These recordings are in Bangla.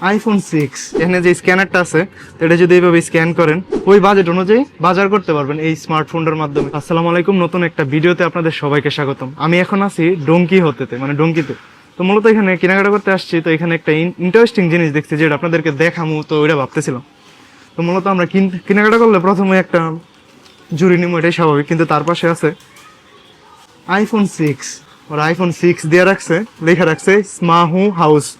আইফোন সিক্স এখানে যে স্ক্যানারটা আছে, এটা যদি এইভাবে স্ক্যান করেন, ওই বাজেট অনুযায়ী বাজার করতে পারবেন এই স্মার্টফোনটার মাধ্যমে। আসসালামু আলাইকুম, নতুন একটা ভিডিওতে আপনাদের সবাইকে স্বাগতম। আমি এখন আছি ডোঙ্কি হতেতে মানে ডোঙ্কিতে তো মূলত এখানে কেনাকাটা করতে আসছি, তো এখানে একটা ইন্টারেস্টিং জিনিস দেখছি যেটা আপনাদেরকে দেখামু, তো ওইটা ভাবতেছিলাম। তো মূলত আমরা কিন- কেনাকাটা করলে প্রথমে একটা জুড়ি নিমু, এটাই স্বাভাবিক, কিন্তু তার পাশে আছে আইফোন সিক্স ওরা আইফোন সিক্স দিয়ে রাখছে, লেখা রাখছে, স্মাহু হাউস।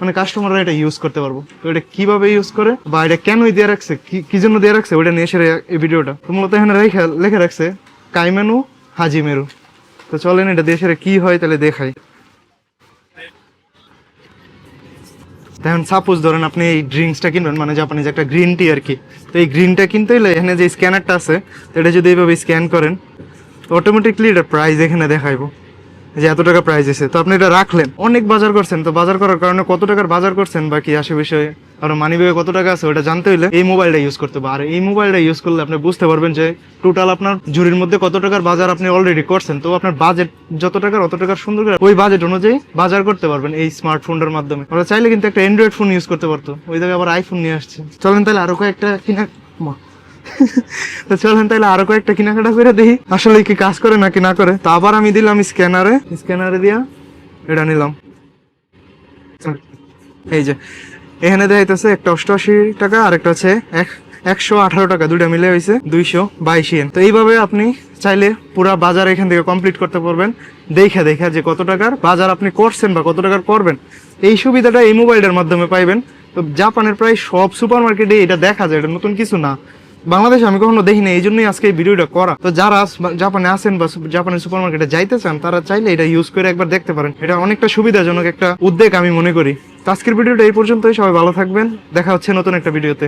মানে কাস্টমাররা এটা ইউজ করতে পারব। তো এটা কীভাবে ইউজ করে বা এটা কেনই দিয়ে রাখছে? কি- জন্য দিয়ে রাখছে? ওইটা নিয়ে এসে এই ভিডিওটা। তো মূলত এখানে রেখে লেখা রাখছে, কাইমেনু হাজিমেরু। তো চলেন এটা দেশে কি হয় তাহলে দেখাই। এখন সাপোজ ধরেন আপনি এই ড্রিঙ্কসটা কিনবেন মানে জাপানিজ একটা গ্রিন টি আর কি। তো এই গ্রিনটা কিনতে হলে এখানে যে স্ক্যানারটা আছে এটা যদি এইভাবে স্ক্যান করেন অটোমেটিকলি এটা প্রাইস এখানে দেখাইবো। যে এত টাকা প্রাইস এসে তো আপনি এটা রাখলেন। অনেক বাজার করছেন। তো বাজার করার কারণে কত টাকার বাজার করছেন বা কি আসে বিষয়ে আর মানি ব্যাগে কত টাকা আছে ওটা জানতে হইলে এই মোবাইলটা ইউজ করতে হবে। আর এই মোবাইলটা ইউজ করলে আপনি বুঝতে পারবেন যে টোটাল আপনার ঝুড়ির মধ্যে কত টাকার বাজার আপনি অলরেডি করছেন। তো আপনার বাজেট যত টাকার, অত টাকার সুন্দর করে ওই বাজেট অনুযায়ী বাজার করতে পারবেন এই স্মার্টফোনটার মাধ্যমে। ওরা চাইলে কিন্তু একটা অ্যান্ড্রয়েড ফোন ইউজ করতে পারতো। ওই জায়গায় আবার আইফোন নিয়ে আসছে। চলেন তাহলে আরও কয়েকটা কিনা। তো চলেন তাহলে আরও কয়েকটা কেনাকাটা করে দেখি আসলে কি কাজ করে নাকি না করে? তো আবার আমি দিলাম স্ক্যানারে। স্ক্যানারে দিয়া এটা নিলাম। এই যে, এখানে দেখাইতেছে একটা অষ্টআশি টাকা আর একটা হচ্ছে এক একশো আঠারো টাকা, দুইটা মিলে হয়েছে দুইশো বাইশ ইয়েন তো এইভাবে আপনি চাইলে পুরা বাজার এখান থেকে কমপ্লিট করতে পারবেন। দেখা দেখা যে কত টাকার বাজার আপনি করছেন বা কত টাকার করবেন। এই সুবিধাটা এই মোবাইলের মাধ্যমে পাইবেন। তো জাপানের প্রায় সব সুপার মার্কেটে এটা দেখা যায়, এটা নতুন কিছু না। বাংলাদেশে আমি কখনো দেখি না এই জন্যই আজকে এই ভিডিওটা করা। তো যারা জাপানে আসেন বা জাপানের সুপার মার্কেটে যাইতে চান তারা চাইলে এটা ইউজ করে একবার দেখতে পারেন। এটা অনেকটা সুবিধাজনক একটা উদ্যোগ আমি মনে করি। আজকের ভিডিওটা এই পর্যন্তই, সবাই ভালো থাকবেন। দেখা হচ্ছে নতুন একটা ভিডিওতে।